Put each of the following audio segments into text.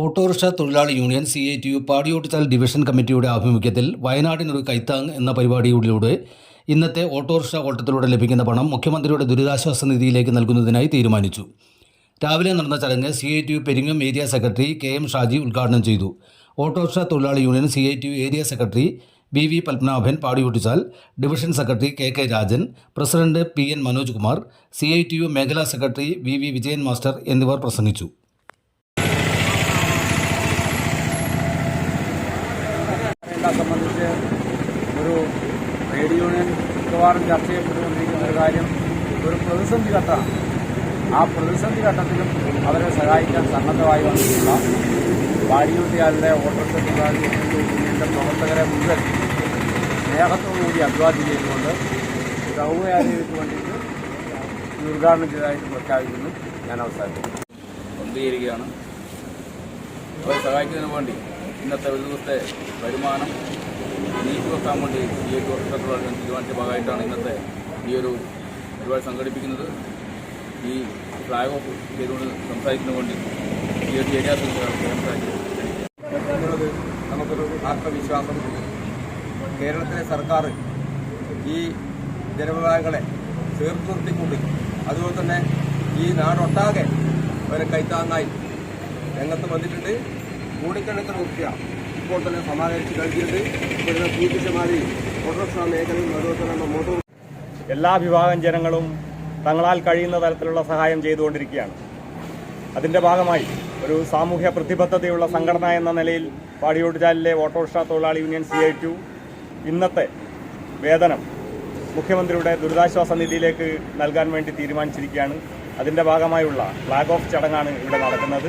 Autorickshaw തൊഴിലാളി union C I T U Padiyottuchal division കമ്മിറ്റിയുടെ ആഭിമുഖ്യത്തിൽ വയനാടിനൊരു കൈത്താങ് എന്ന പരിപാടിയിലൂടെ ഇന്നത്തെ ഓട്ടോറിക്ഷ ഓട്ടത്തിലൂടെ ലഭിക്കുന്ന പണം മുഖ്യമന്ത്രിയുടെ ദുരിതാശ്വാസ നിധിയിലേക്ക് നൽകുന്നതിനായി തീരുമാനിച്ചു. രാവിലെ നടന്ന ചടങ്ങ് C I T U Peringom area secretary K M Shaji ഉദ്ഘാടനം ചെയ്തു. ഓട്ടോറിക്ഷ തൊഴിലാളി union C I T U area secretary B V Padmanabhan Padiyottuchal division secretary K K Rajan president P N Manoj Kumar C I T U മേഖലാ secretary V V Vijayan master എന്നിവർ പ്രസംഗിച്ചു. മേഖല സംബന്ധിച്ച് ഒരു trade union മിക്കവാറും ചർച്ച ചെയ്യപ്പെട്ടുകൊണ്ടിരിക്കുന്ന ഒരു കാര്യം ഒരു പ്രതിസന്ധി ഘട്ടമാണ്. ആ പ്രതിസന്ധി ഘട്ടത്തിലും അവരെ സഹായിക്കാൻ സന്നദ്ധമായി വന്നിട്ടുള്ള വാടിയൂട്ടിയാലിലെ ഓട്ടോറിക്ഷ പ്രവർത്തകരെ മുഴുവൻ സ്നേഹത്തോടുകൂടി അഭിവാദ്യം ചെയ്തുകൊണ്ട് സൗകര്യാലയത്തിന് വേണ്ടിയിട്ട് ഉദ്ഘാടനം ചെയ്തതായിട്ട് പ്രഖ്യാപിക്കുന്നു. ഞാൻ അവസാനിപ്പിക്കുന്നു. പ്രതികരിക്കുകയാണ് അവരെ സഹായിക്കുന്നതിന് വേണ്ടി ഇന്നത്തെ ഒരു ദിവസത്തെ വരുമാനം നീക്കിവെക്കാൻ വേണ്ടി ഈ ഒരു വർഷത്തോളം തീരുമാനിച്ച ഭാഗമായിട്ടാണ് ഇന്നത്തെ ഈ ഒരു പരിപാടി സംഘടിപ്പിക്കുന്നത്. ഈ ഫ്ലാഗ് ഓഫ് ചെയ്തുകൊണ്ട് സംസാരിക്കുന്ന വേണ്ടി ഈ ഒരു ഏരിയ നമുക്കൊരു ആത്മവിശ്വാസം കേരളത്തിലെ സർക്കാർ ഈ ജനവിഭാഗങ്ങളെ ചേർത്ത് നിർത്തിക്കൊണ്ട് അതുപോലെ തന്നെ ഈ നാടൊട്ടാകെ ഒരു കൈത്താങ്ങായി രംഗത്ത് വന്നിട്ടുണ്ട്. കോടിക്കണക്കിന് റുപ്യ ഇപ്പോൾ തന്നെ സമാഹരിച്ച് കഴിഞ്ഞിട്ട് ഇവിടുന്ന് പൂജിച്ചമാരി ഓട്ടോറിക്ഷ മേഖലയിൽ മോട്ടോർ എല്ലാ വിഭാഗം ജനങ്ങളും തങ്ങളാൽ കഴിയുന്ന തരത്തിലുള്ള സഹായം ചെയ്തുകൊണ്ടിരിക്കുകയാണ്. അതിന്റെ ഭാഗമായി ഒരു സാമൂഹ്യ പ്രതിബദ്ധതയുള്ള സംഘടന എന്ന നിലയിൽ പാടിയോട്ടുചാലിലെ ഓട്ടോറിക്ഷ തൊഴിലാളി union C I T U ഇന്നത്തെ വേതനം മുഖ്യമന്ത്രിയുടെ ദുരിതാശ്വാസ നിധിയിലേക്ക് നൽകാൻ വേണ്ടി തീരുമാനിച്ചിരിക്കുകയാണ്. അതിന്റെ ഭാഗമായുള്ള ഫ്ലാഗ് ഓഫ് ചടങ്ങാണ് ഇവിടെ നടക്കുന്നത്.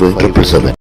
triple seven